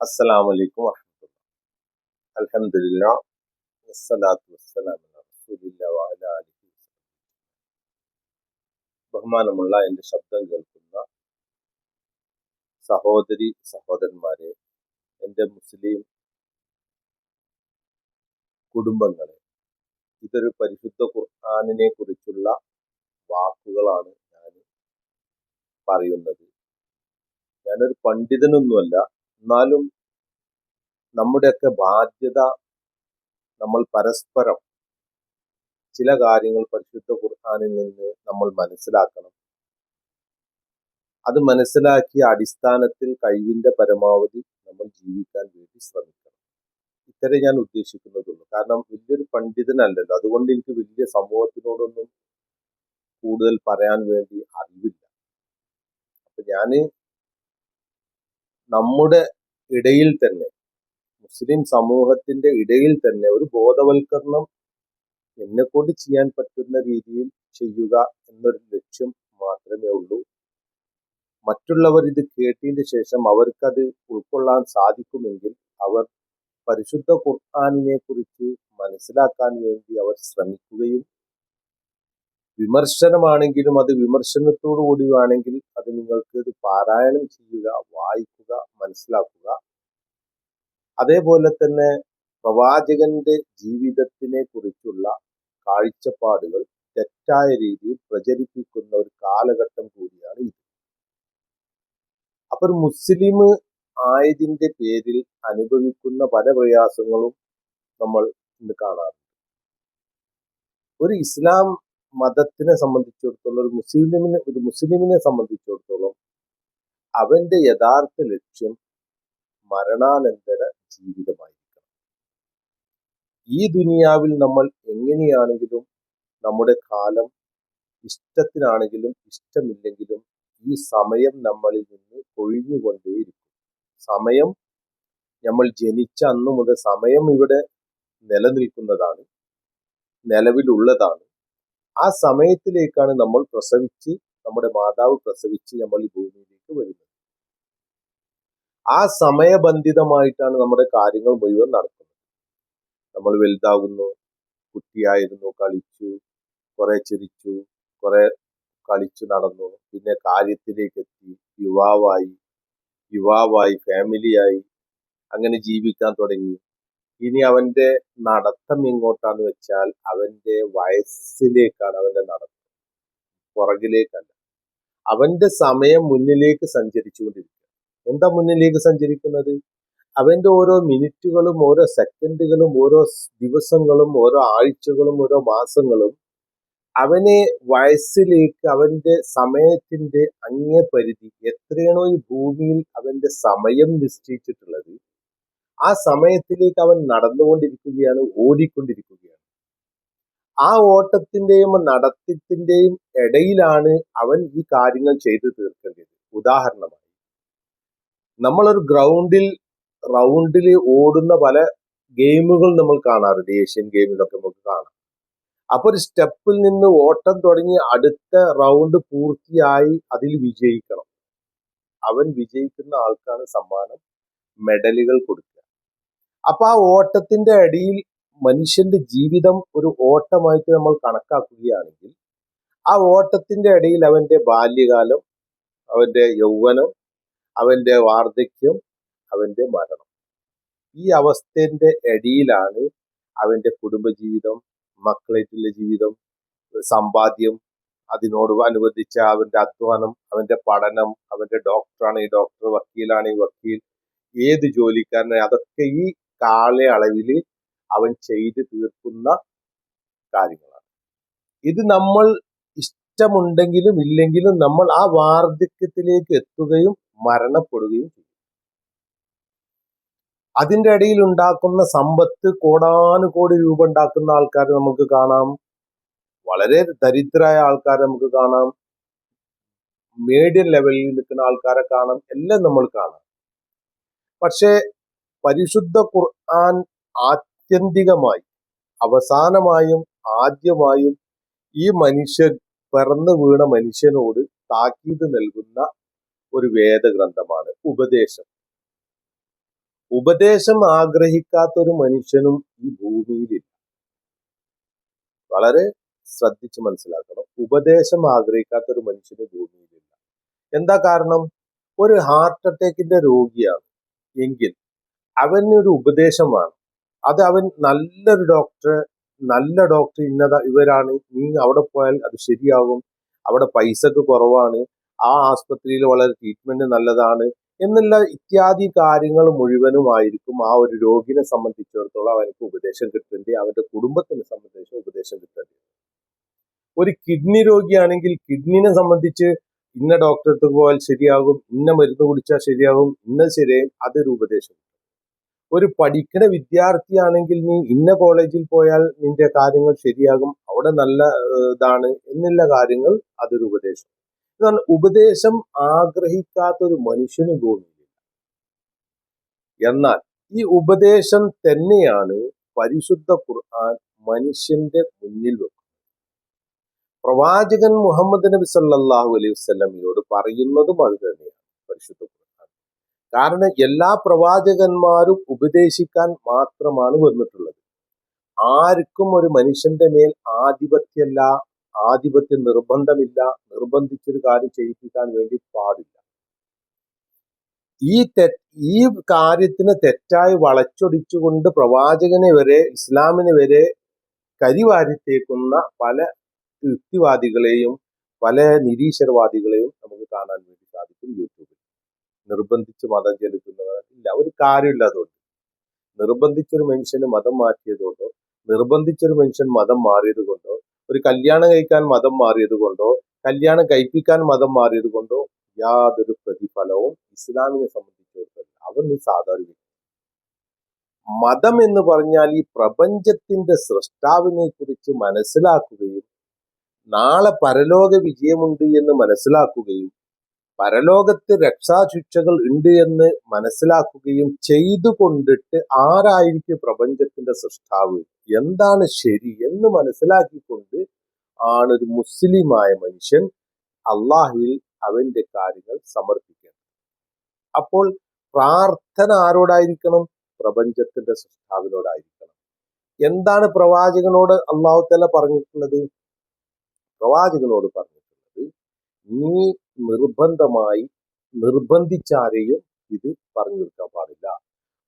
അസ്സലാമു അലൈക്കും അൽഹംദുലില്ലാ വസ്സലാത്തു. ബഹുമാനമുള്ള എന്റെ ശബ്ദം കേൾക്കുന്ന സഹോദരി സഹോദരന്മാരെ എന്റെ മുസ്ലിം കുടുംബങ്ങളെ ഇതൊരു പരിശുദ്ധ ഖുർആാനിനെ കുറിച്ചുള്ള വാക്കുകളാണ് ഞാൻ പറയുന്നത് ഞാനൊരു പണ്ഡിതനൊന്നുമല്ല എന്നാലും നമ്മുടെയൊക്കെ ബാധ്യത നമ്മൾ പരസ്പരം ചില കാര്യങ്ങൾ പരിശുദ്ധ കുർഹാനിൽ നിന്ന് നമ്മൾ മനസ്സിലാക്കണം. അത് മനസ്സിലാക്കിയ അടിസ്ഥാനത്തിൽ കഴിവിന്റെ പരമാവധി നമ്മൾ ജീവിക്കാൻ വേണ്ടി ശ്രമിക്കണം. ഇത്രേ ഞാൻ ഉദ്ദേശിക്കുന്നതുള്ളൂ. കാരണം വലിയൊരു പണ്ഡിതനല്ലല്ലോ. അതുകൊണ്ട് എനിക്ക് വലിയ സമൂഹത്തിനോടൊന്നും കൂടുതൽ പറയാൻ വേണ്ടി അറിവില്ല. അപ്പൊ ഞാൻ നമ്മുടെ ഇടയിൽ തന്നെ മുസ്ലിം സമൂഹത്തിന്റെ ഇടയിൽ തന്നെ ഒരു ബോധവൽക്കരണം എന്നെ കൊണ്ട് ചെയ്യാൻ പറ്റുന്ന രീതിയിൽ ചെയ്യുക എന്നൊരു ലക്ഷ്യം മാത്രമേ ഉള്ളൂ. മറ്റുള്ളവർ ഇത് കേട്ടതിന് ശേഷം അവർക്കത് ഉൾക്കൊള്ളാൻ സാധിക്കുമെങ്കിൽ അവർ പരിശുദ്ധ ഖുർആാനിനെ കുറിച്ച് മനസ്സിലാക്കാൻ വേണ്ടി അവർ ശ്രമിക്കുകയും വിമർശനമാണെങ്കിലും അത് വിമർശനത്തോടു കൂടി വേണമെങ്കിൽ അത് നിങ്ങൾക്ക് ഇത് പാരായണം ചെയ്യുക വായിക്കുക മനസ്സിലാക്കുക. അതേപോലെ തന്നെ പ്രവാചകന്റെ ജീവിതത്തിനെ കുറിച്ചുള്ള കാഴ്ചപ്പാടുകൾ തെറ്റായ രീതിയിൽ പ്രചരിപ്പിക്കുന്ന ഒരു കാലഘട്ടം കൂടിയാണ് ഇത്. അപ്പൊ ഒരു മുസ്ലിം ആയതിന്റെ പേരിൽ അനുഭവിക്കുന്ന പല പ്രയാസങ്ങളും നമ്മൾ ഇന്ന് കാണാറുണ്ട്. ഒരു ഇസ്ലാം മതത്തിനെ സംബന്ധിച്ചിടത്തോളം ഒരു മുസ്ലിമിനെ ഒരു മുസ്ലിമിനെ സംബന്ധിച്ചിടത്തോളം അവന്റെ യഥാർത്ഥ ലക്ഷ്യം മരണാനന്തര ജീവിതമായിരിക്കണം. ഈ ദുനിയാവിൽ നമ്മൾ എങ്ങനെയാണെങ്കിലും നമ്മുടെ കാലം ഇഷ്ടത്തിനാണെങ്കിലും ഇഷ്ടമില്ലെങ്കിലും ഈ സമയം നമ്മളിൽ നിന്ന് കൊഴിഞ്ഞുകൊണ്ടേയിരിക്കും സമയം നമ്മൾ ജനിച്ച അന്നു മുതൽ സമയം ഇവിടെ നിലനിൽക്കുന്നതാണ് നിലവിലുള്ളതാണ്. ആ സമയത്തിലേക്കാണ് നമ്മൾ പ്രസവിച്ച് നമ്മുടെ മാതാവ് പ്രസവിച്ച് നമ്മൾ ഈ ഭൂമിയിലേക്ക് വരുന്നത്. ആ സമയബന്ധിതമായിട്ടാണ് നമ്മുടെ കാര്യങ്ങൾ മുഴുവൻ നടക്കുന്നത്. നമ്മൾ വലുതാകുന്നു കുട്ടിയായിരുന്നു കളിച്ചു കുറെ ചിരിച്ചു കുറെ കളിച്ചു നടന്നു പിന്നെ കാര്യത്തിലേക്ക് എത്തി യുവാവായി യുവാവായി ഫാമിലിയായി അങ്ങനെ ജീവിക്കാൻ തുടങ്ങി. ഇനി അവന്റെ നടത്തം എങ്ങോട്ടാന്ന് വെച്ചാൽ അവന്റെ വയസ്സിലേക്കാണ് അവന്റെ നടത്തം. പുറകിലേക്കല്ല. അവന്റെ സമയം മുന്നിലേക്ക് സഞ്ചരിച്ചുകൊണ്ടിരിക്കുക. എന്താ മുന്നിലേക്ക് സഞ്ചരിക്കുന്നത്? അവന്റെ ഓരോ മിനിറ്റുകളും ഓരോ സെക്കൻഡുകളും ഓരോ ദിവസങ്ങളും ഓരോ ആഴ്ചകളും ഓരോ മാസങ്ങളും അവനെ വയസ്സിലേക്ക് അവന്റെ സമയത്തിന്റെ അങ്ങേ പരിധി എത്രയാണോ ഈ ഭൂമിയിൽ അവന്റെ സമയം നിശ്ചയിച്ചിട്ടുള്ളത്. ആ സമയത്തിലേക്ക് അവൻ നടന്നുകൊണ്ടിരിക്കുകയാണ് ഓടിക്കൊണ്ടിരിക്കുകയാണ്. ആ ഓട്ടത്തിന്റെയും നടത്തത്തിന്റെയും ഇടയിലാണ് അവൻ ഈ കാര്യങ്ങൾ ചെയ്തു തീർക്കേണ്ടത്. ഉദാഹരണമായി നമ്മളൊരു ഗ്രൗണ്ടിൽ റൗണ്ടിൽ ഓടുന്ന പല ഗെയിമുകൾ നമ്മൾ കാണാറുണ്ട്. ഏഷ്യൻ ഗെയിമിലൊക്കെ നമുക്ക് കാണാം. അപ്പൊ ഒരു സ്റ്റെപ്പിൽ നിന്ന് ഓട്ടം തുടങ്ങി അടുത്ത റൗണ്ട് പൂർത്തിയായി അതിൽ വിജയിക്കണം. അവൻ വിജയിക്കുന്ന ആൾക്കാണ് സമ്മാനം മെഡലുകൾ കൊടുക്കുക. അപ്പൊ ആ ഓട്ടത്തിന്റെ അടിയിൽ മനുഷ്യന്റെ ജീവിതം ഒരു ഓട്ടമായിട്ട് നമ്മൾ കണക്കാക്കുകയാണെങ്കിൽ ആ ഓട്ടത്തിന്റെ അടിയിൽ അവന്റെ ബാല്യകാലം അവന്റെ യൗവനം അവന്റെ വാർദ്ധക്യം അവന്റെ മരണം. ഈ അവസ്ഥന്റെ അടിയിലാണ് അവന്റെ കുടുംബജീവിതം മക്കളായിട്ടുള്ള ജീവിതം സമ്പാദ്യം അതിനോട് അനുബന്ധിച്ച അവന്റെ അധ്വാനം അവന്റെ പഠനം അവന്റെ ഡോക്ടറാണ് ഈ ഡോക്ടർ വക്കീലാണ് ഈ വക്കീൽ ഏത് ജോലിക്കാരനെ അതൊക്കെ ഈ കാലയളവിൽ അവൻ ചെയ്തു തീർക്കുന്ന കാര്യങ്ങളാണ്. ഇത് നമ്മൾ ഇഷ്ടമുണ്ടെങ്കിലും ഇല്ലെങ്കിലും നമ്മൾ ആ വാർദ്ധക്യത്തിലേക്ക് എത്തുകയും മരണപ്പെടുകയും ചെയ്യും. അതിന്റെ ഇടയിൽ ഉണ്ടാക്കുന്ന സമ്പത്ത് കോടാനുകോടി രൂപ ഉണ്ടാക്കുന്ന ആൾക്കാരെ നമുക്ക് കാണാം. വളരെ ദരിദ്രരായ ആൾക്കാരെ നമുക്ക് കാണാം. മീഡിയം ലെവലിൽ നിൽക്കുന്ന ആൾക്കാരെ കാണാം. എല്ലാം നമ്മൾ കാണാം. പക്ഷേ പരിശുദ്ധ ഖുർആൻ ആത്യന്തികമായി അവസാനമായും ആദ്യമായും ഈ മനുഷ്യൻ പിറന്നു വീണ മനുഷ്യനോട് താക്കീത് നൽകുന്ന ഒരു വേദഗ്രന്ഥമാണ് ഉപദേശം. ഉപദേശം ആഗ്രഹിക്കാത്ത ഒരു മനുഷ്യനും ഈ ഭൂമിയിലില്ല. വളരെ ശ്രദ്ധിച്ച് മനസ്സിലാക്കണം. ഉപദേശം ആഗ്രഹിക്കാത്ത ഒരു മനുഷ്യന് ഭൂമിയിലില്ല. എന്താ കാരണം? ഒരു ഹാർട്ട് അറ്റാക്കിന്റെ രോഗിയാണ്. എങ്കിൽ അവന് ഒരു ഉപദേശം വേണം. അത് അവൻ നല്ലൊരു ഡോക്ടർ നല്ല ഡോക്ടർ ഇന്നത ഇവരാണ്. നീ അവിടെ പോയാൽ അത് ശരിയാകും. അവിടെ പൈസക്ക് കുറവാണ്. ആ ആസ്പത്രിയിൽ വളരെ ട്രീറ്റ്മെന്റ് നല്ലതാണ് എന്നുള്ള ഇത്യാദി കാര്യങ്ങൾ മുഴുവനുമായിരിക്കും ആ ഒരു രോഗിനെ സംബന്ധിച്ചിടത്തോളം അവനക്ക് ഉപദേശം കിട്ടേണ്ടി അവന്റെ കുടുംബത്തിനെ സംബന്ധിച്ച് ഉപദേശം കിട്ടേണ്ടി ഒരു കിഡ്നി രോഗിയാണെങ്കിൽ കിഡ്നിനെ സംബന്ധിച്ച് ഇന്ന ഡോക്ടറെ അടുത്ത് പോയാൽ ശരിയാകും ഇന്ന മരുന്ന് കുടിച്ചാൽ ശരിയാകും ഇന്ന ശരിയും അതൊരു ഉപദേശം ഒരു പഠിക്കുന്ന വിദ്യാർത്ഥിയാണെങ്കിൽ നീ ഇന്ന കോളേജിൽ പോയാൽ നിന്റെ കാര്യങ്ങൾ ശരിയാകും. അവിടെ നല്ല ഇതാണ് എന്നുള്ള കാര്യങ്ങൾ അതൊരു ഉപദേശം. എന്നാൽ ഉപദേശം ആഗ്രഹിക്കാത്ത ഒരു മനുഷ്യന് ഭൂമിയിലില്ല. എന്നാൽ ഈ ഉപദേശം തന്നെയാണ് പരിശുദ്ധ ഖുർആൻ മനുഷ്യന്റെ മുന്നിൽ വെക്കുന്നത്. പ്രവാചകൻ മുഹമ്മദ് നബി സല്ലല്ലാഹു അലൈഹി വസല്ലമയോട് പറയുന്നതും അത് തന്നെയാണ്. പരിശുദ്ധ ഖുർആൻ. കാരണം എല്ലാ പ്രവാചകന്മാരും ഉപദേശിക്കാൻ മാത്രമാണ് വന്നിട്ടുള്ളത്. ആർക്കും ഒരു മനുഷ്യന്റെ മേൽ ആധിപത്യമല്ല ആധിപത്യ നിർബന്ധമില്ല നിർബന്ധിച്ചൊരു കാര്യം ചെയ്യിപ്പിക്കാൻ വേണ്ടി പാടില്ല. ഈ തെ ഈ കാര്യത്തിന് തെറ്റായി വളച്ചൊടിച്ചുകൊണ്ട് പ്രവാചകനെ വരെ ഇസ്ലാമിനെ വരെ കരിവാരിത്തേക്കുന്ന പല യുക്തിവാദികളെയും പല നിരീശ്വരവാദികളെയും നമുക്ക് കാണാൻ വേണ്ടി സാധിക്കും യൂട്യൂബിൽ. നിർബന്ധിച്ച് മതം ചെലുത്തുന്നവർ ഇല്ല. ഒരു കാര്യമില്ലാതുകൊണ്ട് നിർബന്ധിച്ചൊരു മനുഷ്യന് മതം മാറ്റിയതുകൊണ്ടോ നിർബന്ധിച്ചൊരു മനുഷ്യൻ മതം മാറിയത് കൊണ്ടോ ഒരു കല്യാണം കഴിക്കാൻ മതം മാറിയത് കൊണ്ടോ കല്യാണം കഴിപ്പിക്കാൻ മതം മാറിയത് കൊണ്ടോ യാതൊരു പ്രതിഫലവും ഇസ്ലാമിനെ സംബന്ധിച്ചിടത്തോളം അവന് സാധാരണ. മതം എന്ന് പറഞ്ഞാൽ ഈ പ്രപഞ്ചത്തിന്റെ സൃഷ്ടാവിനെ കുറിച്ച് മനസ്സിലാക്കുകയും നാളെ പരലോക വിജയമുണ്ട് എന്ന് മനസ്സിലാക്കുകയും പരലോകത്ത് രക്ഷാശിക്ഷകൾ ഉണ്ട് എന്ന് മനസ്സിലാക്കുകയും ചെയ്തു കൊണ്ടിട്ട് ആരായിരിക്കും പ്രപഞ്ചത്തിന്റെ സൃഷ്ടാവ്? എന്താണ് ശരി എന്ന് മനസ്സിലാക്കിക്കൊണ്ട് ആണ് ഒരു മുസ്ലിമായ മനുഷ്യൻ അള്ളാഹുവിൽ അവന്റെ കാര്യങ്ങൾ സമർപ്പിക്കുന്നത്. അപ്പോൾ പ്രാർത്ഥന ആരോടായിരിക്കണം? പ്രപഞ്ചത്തിന്റെ സൃഷ്ടാവിനോടായിരിക്കണം. എന്താണ് പ്രവാചകനോട് അള്ളാഹു തല പറഞ്ഞിട്ടുള്ളത്? പ്രവാചകനോട് പറഞ്ഞിട്ടുള്ളത് നീ നിർബന്ധമായി നിർബന്ധിച്ചാരെയും ഇത് പറഞ്ഞു കൊടുക്കാൻ പാടില്ല.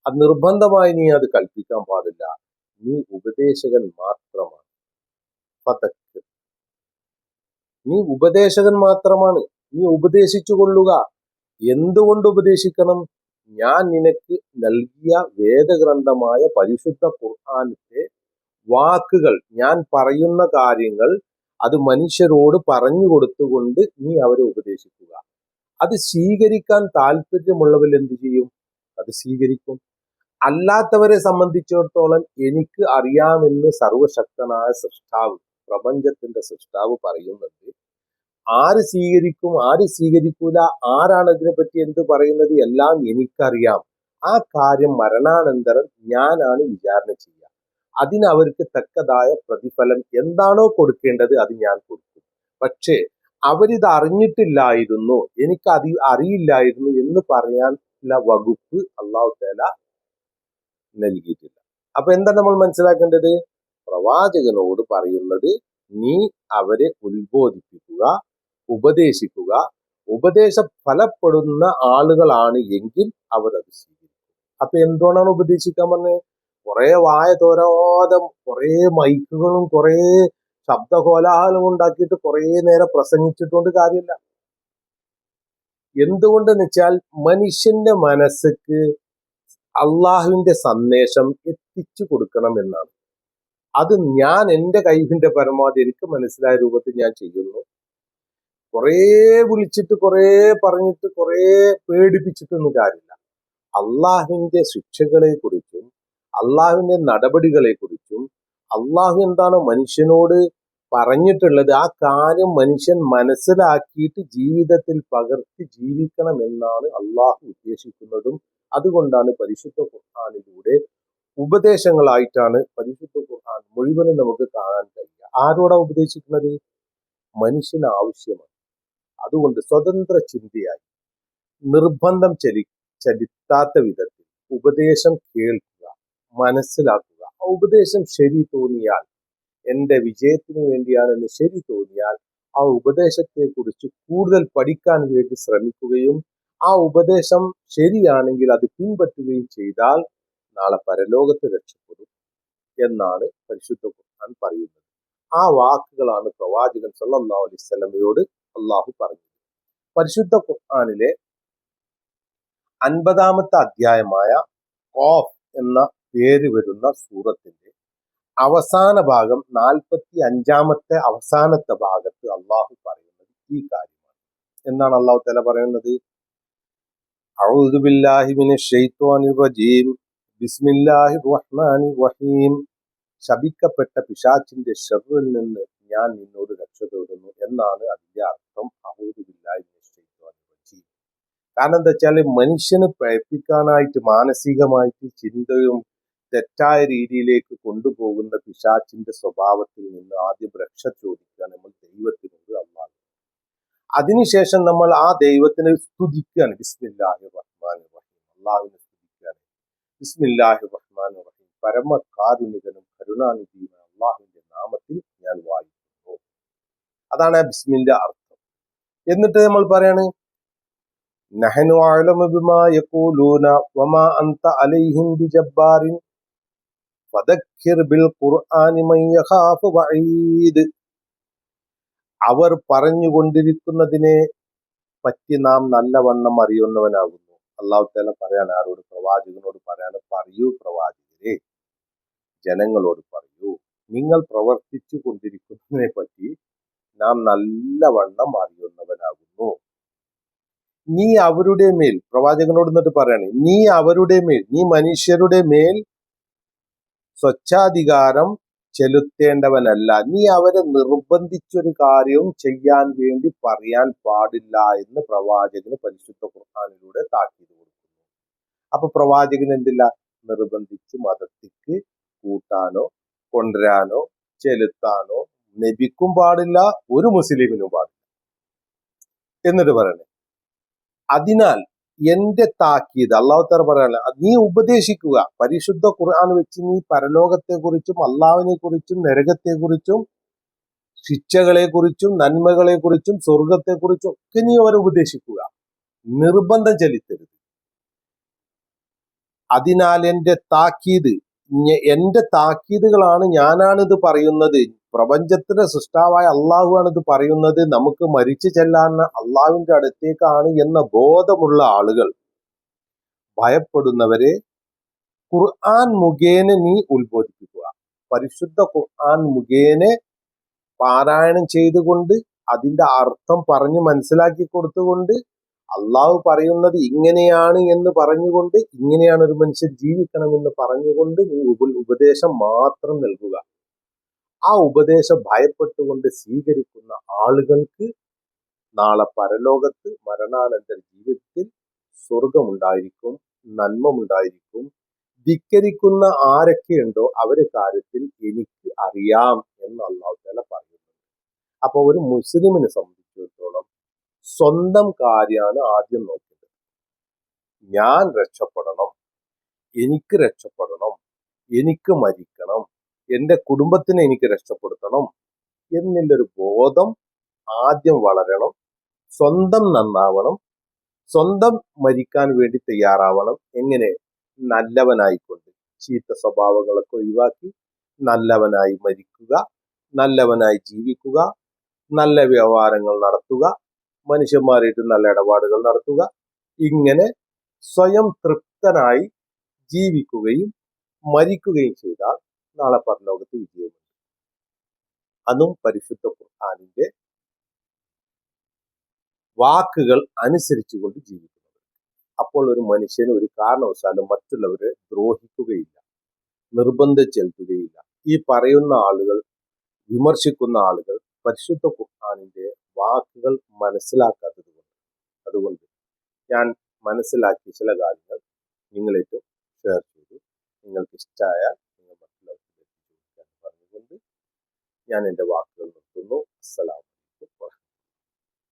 അത് നിർബന്ധമായി നീ അത് കൽപ്പിക്കാൻ പാടില്ല. നീ ഉപദേശകൻ മാത്രമാണ്. നീ ഉപദേശകൻ മാത്രമാണ്. നീ ഉപദേശിച്ചു കൊള്ളുക. എന്തുകൊണ്ട് ഉപദേശിക്കണം? ഞാൻ നിനക്ക് നൽകിയ വേദഗ്രന്ഥമായ പരിശുദ്ധ ഖുർഹാനിന്റെ വാക്കുകൾ ഞാൻ പറയുന്ന കാര്യങ്ങൾ അത് മനുഷ്യരോട് പറഞ്ഞു കൊടുത്തുകൊണ്ട് നീ അവരെ ഉപദേശിക്കുക. അത് സ്വീകരിക്കാൻ താല്പര്യമുള്ളവർ എന്ത് ചെയ്യും? അത് സ്വീകരിക്കും. അല്ലാത്തവരെ സംബന്ധിച്ചിടത്തോളം എനിക്ക് അറിയാമെന്ന് സർവശക്തനായ സൃഷ്ടാവ് പ്രപഞ്ചത്തിന്റെ സൃഷ്ടാവ് പറയുന്നുണ്ട്. ആര് സ്വീകരിക്കും ആര് സ്വീകരിക്കൂല ആരാണ് ഇതിനെപ്പറ്റി എന്ത് പറയുന്നത് എല്ലാം എനിക്കറിയാം. ആ കാര്യം മരണാനന്തരം ഞാനാണ് വിചാരണ ചെയ്യുക അതിന് അവർക്ക് തക്കതായ പ്രതിഫലം എന്താണോ കൊടുക്കേണ്ടത് അത് ഞാൻ കൊടുക്കും. പക്ഷേ അവരിത് അറിഞ്ഞിട്ടില്ലായിരുന്നു എനിക്ക് അതി അറിയില്ലായിരുന്നു എന്ന് പറയാൻ പറയാനുള്ള വകുപ്പ് അള്ളാഹു തേല നൽകിയിട്ടില്ല. അപ്പൊ എന്താ നമ്മൾ മനസ്സിലാക്കേണ്ടത്? പ്രവാചകനോട് പറയുന്നത് നീ അവരെ ഉത്ബോധിപ്പിക്കുക ഉപദേശിക്കുക. ഉപദേശം ഫലപ്പെടുന്ന ആളുകളാണ് എങ്കിൽ അവർ അത് സ്വീകരിക്കും. അപ്പൊ എന്തുകൊണ്ടാണ് ഉപദേശിക്കാൻ പറഞ്ഞത്? കുറെ വായ തോരാതെ കുറെ മൈക്കുകളും കുറെ ശബ്ദ കോലാഹലം ഉണ്ടാക്കിയിട്ട് കുറെ നേരം പ്രസംഗിച്ചിട്ടുകൊണ്ട് കാര്യമില്ല എന്തുകൊണ്ടെന്ന് വെച്ചാൽ മനുഷ്യന്റെ മനസ്സിക്ക് അള്ളാഹുവിന്റെ സന്ദേശം എത്തിച്ചു കൊടുക്കണം എന്നാണ്. അത് ഞാൻ എന്റെ കഴിവിന്റെ പരമാവധി എനിക്ക് മനസ്സിലായ രൂപത്തിൽ ഞാൻ ചെയ്യുന്നു. കുറേ വിളിച്ചിട്ട് കുറേ പറഞ്ഞിട്ട് കുറേ പേടിപ്പിച്ചിട്ടൊന്നും കാര്യമില്ല അള്ളാഹുവിന്റെ ശിക്ഷകളെ കുറിച്ചും അള്ളാഹുവിന്റെ നടപടികളെ കുറിച്ചും അള്ളാഹു എന്താണ് മനുഷ്യനോട് പറഞ്ഞിട്ടുള്ളത് ആ കാര്യം മനുഷ്യൻ മനസ്സിലാക്കിയിട്ട് ജീവിതത്തിൽ പകർത്തി ജീവിക്കണം എന്നാണ് അള്ളാഹു ഉദ്ദേശിക്കുന്നതും അതുകൊണ്ടാണ് പരിശുദ്ധ ഖുർആാനിലൂടെ ഉപദേശങ്ങളായിട്ടാണ് പരിശുദ്ധ ഖുർആൻ മുഴുവനും നമുക്ക് കാണാൻ കഴിയുക. ആരോടാ ഉപദേശിക്കുന്നത്? മനുഷ്യന് ആവശ്യമാണ്. അതുകൊണ്ട് സ്വതന്ത്ര ചിന്തയായി നിർബന്ധം ചലി ചലിത്താത്ത വിധത്തിൽ ഉപദേശം കേൾക്കുക. മനസ്സിലാക്കുക. ആ ഉപദേശം ശരി തോന്നിയാൽ എന്റെ വിജയത്തിന് വേണ്ടിയാണെന്ന് ശരി തോന്നിയാൽ ആ ഉപദേശത്തെക്കുറിച്ച് കൂടുതൽ പഠിക്കാൻ വേണ്ടി ശ്രമിക്കുകയും ആ ഉപദേശം ശരിയാണെങ്കിൽ അത് പിൻപറ്റുകയും ചെയ്താൽ നാളെ പരലോകത്ത് രക്ഷപ്പെടും എന്നാണ് പരിശുദ്ധ ഖുർആൻ പറയുന്നത്. ആ വാക്കുകളാണ് പ്രവാചകൻ സല്ലല്ലാഹു അലൈഹി വസല്ലമയോട് അള്ളാഹു പറഞ്ഞത്. പരിശുദ്ധ ഖുർആനിലെ അൻപതാമത്തെ അധ്യായമായ കോഫ് എന്ന പേര് വരുന്ന സൂറത്തിന്റെ അവസാന ഭാഗം നാൽപ്പത്തി അഞ്ചാമത്തെ അവസാനത്തെ ഭാഗത്ത് അള്ളാഹു പറയുന്നത് ഈ കാര്യമാണ്. എന്നാണ് അള്ളാഹു തല പറയുന്നത്? ശബിക്കപ്പെട്ട പിശാച്ചിന്റെ ഷെറിൽ നിന്ന് ഞാൻ നിന്നോട് രക്ഷ തേടുന്നു എന്നാണ് അതിന്റെ അർത്ഥം. അഹൂദുബില്ലാഹി കാരണം എന്താ വെച്ചാൽ മനുഷ്യന് പ്രയപ്പിക്കാനായിട്ട് മാനസികമായിട്ട് ചിന്തയും തെറ്റായ രീതിയിലേക്ക് കൊണ്ടുപോകുന്ന പിശാച്ചിന്റെ സ്വഭാവത്തിൽ നിന്ന് ആദ്യം രക്ഷ ചോദിക്കുക. നമ്മൾ ദൈവത്തിനോട് അള്ളാഹ്. അതിനുശേഷം നമ്മൾ ആ ദൈവത്തിനെ സ്തുതിക്കുകയാണ്. ബിസ്മില്ലാഹി റഹ്മാൻ റഹീം അള്ളാഹുവിനെ സ്തുതിക്കുകയാണ്. ബിസ്മില്ലാഹി റഹ്മാൻ റഹീം പരമ കാരുണികനും കരുണാനിധിയുമായ അള്ളാഹുവിന്റെ നാമത്തിൽ ഞാൻ വായിക്കുന്നു. അതാണ് ആ ബിസ്മിന്റെ അർത്ഥം. എന്നിട്ട് നമ്മൾ പറയാണ് നഹനു അഅലമു ബിമാ യഖൂലൂന വമാ അൻത അലൈഹിം ബിജബ്ബാറിൻ അവർ പറഞ്ഞുകൊണ്ടിരിക്കുന്നതിനെ പറ്റി നാം നല്ലവണ്ണം അറിയുന്നവനാകുന്നു. അള്ളാഹു താല പറയാണ് ആരോട് പ്രവാചകനോട് പറയാണ് പറയൂ പ്രവാചകരെ. ജനങ്ങളോട് പറയൂ. നിങ്ങൾ പ്രവർത്തിച്ചു കൊണ്ടിരിക്കുന്നതിനെ പറ്റി നാം നല്ലവണ്ണം അറിയുന്നവനാകുന്നു. നീ അവരുടെ മേൽ പ്രവാചകനോട് എന്നിട്ട് പറയാണ് നീ അവരുടെ മേൽ നീ മനുഷ്യരുടെ മേൽ സ്വച്ഛാധികാരം ചെലുത്തേണ്ടവനല്ല. നീ അവരെ നിർബന്ധിച്ചൊരു കാര്യവും ചെയ്യാൻ വേണ്ടി പറയാൻ പാടില്ല എന്ന് പ്രവാചകന് പരിശുദ്ധ ഖുർഹാനിലൂടെ താക്കീത് കൊടുക്കുന്നു. അപ്പൊ പ്രവാചകൻ എന്തില്ല? നിർബന്ധിച്ച് മതത്തിക്ക് കൂട്ടാനോ കൊണ്ടുവരാനോ ചെലുത്താനോ നബിക്കും പാടില്ല ഒരു മുസ്ലിമിനും പാടില്ല. എന്നിട്ട് പറയണേ അതിനാൽ എന്റെ താക്കീത്. അള്ളാഹു പറയാനല്ല നീ ഉപദേശിക്കുക. പരിശുദ്ധ ഖുർആൻ വെച്ച് നീ പരലോകത്തെ കുറിച്ചും അള്ളാവിനെ കുറിച്ചും നരകത്തെ കുറിച്ചും ശിക്ഷകളെ കുറിച്ചും നന്മകളെ കുറിച്ചും സ്വർഗത്തെ കുറിച്ചും ഒക്കെ നീ അവരെ ഉപദേശിക്കുക. നിർബന്ധം ചെലുത്തരുത്. അതിനാൽ എന്റെ താക്കീത് എന്റെ താക്കീതുകളാണ് ഇത് പറയുന്നത്. പ്രപഞ്ചത്തിന്റെ സൃഷ്ടാവായ അള്ളാഹുവാണ് ഇത് പറയുന്നത്. നമുക്ക് മരിച്ചു ചെല്ലാൻ അള്ളാഹുവിന്റെ അടുത്തേക്കാണ് എന്ന ബോധമുള്ള ആളുകൾ. ഭയപ്പെടുന്നവരെ ഖുർആൻ മുഖേന നീ ഉത്ബോധിപ്പിക്കുക. പരിശുദ്ധ ഖുർആൻ മുഖേന പാരായണം ചെയ്തുകൊണ്ട് അതിന്റെ അർത്ഥം പറഞ്ഞു മനസ്സിലാക്കി കൊടുത്തുകൊണ്ട് അള്ളാഹു പറയുന്നത് ഇങ്ങനെയാണ് എന്ന് പറഞ്ഞുകൊണ്ട് ഇങ്ങനെയാണ് ഒരു മനുഷ്യൻ ജീവിക്കണമെന്ന് പറഞ്ഞുകൊണ്ട് നീ ഉപ- ഉപദേശം മാത്രം നൽകുക. ആ ഉപദേശം ഭയപ്പെട്ടുകൊണ്ട് സ്വീകരിക്കുന്ന ആളുകൾക്ക് നാളെ പരലോകത്ത് മരണാനന്തര ജീവിതത്തിൽ സ്വർഗമുണ്ടായിരിക്കും നന്മമുണ്ടായിരിക്കും. ധിക്കരിക്കുന്ന ആരൊക്കെയുണ്ടോ അവരെ കാര്യത്തിൽ എനിക്ക് അറിയാം എന്ന് അള്ളാഹു താല പറയുന്നു അപ്പോൾ ഒരു മുസ്ലിമിനെ സംബന്ധിച്ചിടത്തോളം സ്വന്തം കാര്യമാണ് ആദ്യം നോക്കുന്നത് ഞാൻ രക്ഷപ്പെടണം. എനിക്ക് രക്ഷപ്പെടണം. എനിക്ക് മരിക്കണം. എന്റെ കുടുംബത്തിനെ എനിക്ക് രക്ഷപ്പെടുത്തണം എന്നുള്ളൊരു ബോധം ആദ്യം വളരണം. സ്വന്തം നന്നാവണം. സ്വന്തം മരിക്കാൻ വേണ്ടി തയ്യാറാവണം. എങ്ങനെ? നല്ലവനായിക്കൊണ്ട് ചീത്ത സ്വഭാവങ്ങളൊക്കെ ഒഴിവാക്കി നല്ലവനായി മരിക്കുക നല്ലവനായി ജീവിക്കുക നല്ല വ്യവഹാരങ്ങൾ നടത്തുക മനുഷ്യന്മാരായിട്ട് നല്ല ഇടപാടുകൾ നടത്തുക. ഇങ്ങനെ സ്വയം തൃപ്തനായി ജീവിക്കുകയും മരിക്കുകയും ചെയ്താൽ നാളെ പരലോകത്ത് വിജയമുണ്ട്. അതും പരിശുദ്ധ ഖുർആാനിന്റെ വാക്കുകൾ അനുസരിച്ചുകൊണ്ട് ജീവിക്കുന്നത് അപ്പോൾ ഒരു മനുഷ്യന് ഒരു കാരണവശാലും മറ്റുള്ളവരെ ദ്രോഹിക്കുകയില്ല നിർബന്ധം ചെലുത്തുകയില്ല. ഈ പറയുന്ന ആളുകൾ വിമർശിക്കുന്ന ആളുകൾ പരിശുദ്ധ ഖുർആാനിന്റെ വാക്കുകൾ മനസ്സിലാക്കാത്തത് കൊണ്ട്. അതുകൊണ്ട് ഞാൻ മനസ്സിലാക്കിയ ചില കാര്യങ്ങൾ നിങ്ങളേറ്റവും ഷെയർ ചെയ്തു. നിങ്ങൾക്ക് ഇഷ്ടമായ നിങ്ങൾ മറ്റുള്ളവർക്ക് പറഞ്ഞുകൊണ്ട് ഞാൻ എന്റെ വാക്കുകൾ നിർത്തുന്നു. അസ്സലാം